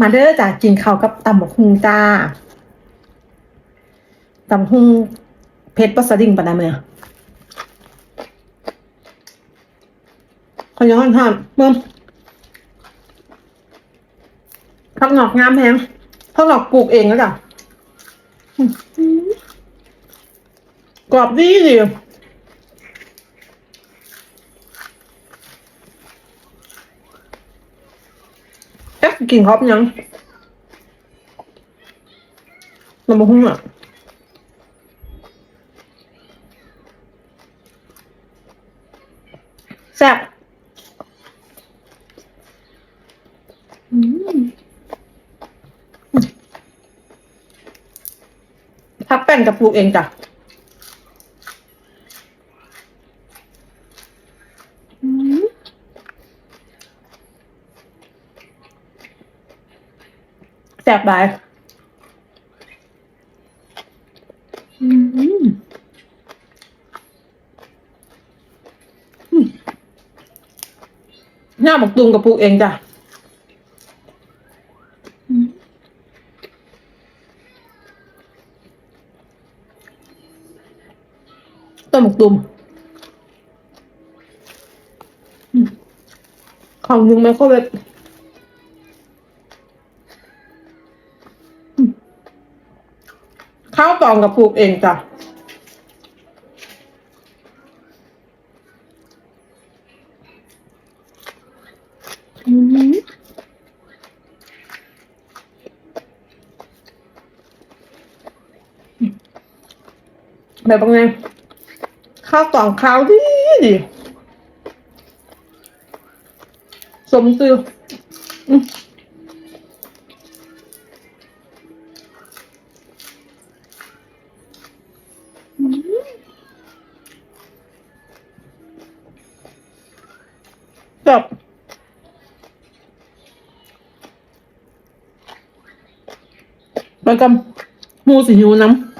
มาเด้อจ้ะกินข้าวกับตำบักฮุงจ้าตำฮุงเพชรปัสดิ่งปะนะเมื่อขย้อนทอดเมื่อผักหนอกงามแพงผักหนอกปลูกเองแล้วจ้ะกรอบดีดี เอ๊ะกินครบยังตำบักฮุงอะแซ่บอืมพักแป้นกับปลูกเองจ้ะอืม แซ่บหลายอืมหน้าบักตุงกับปลูกเองจ้ะต้นบักตุมอืมของหนึ่งไมโครเข้าวตองกับปลูกเองจ้ะแบบไงข้าวกล่องข้าวดีดีสมตือ อืมแบบแล้วก็หมูสิหิวน้ำ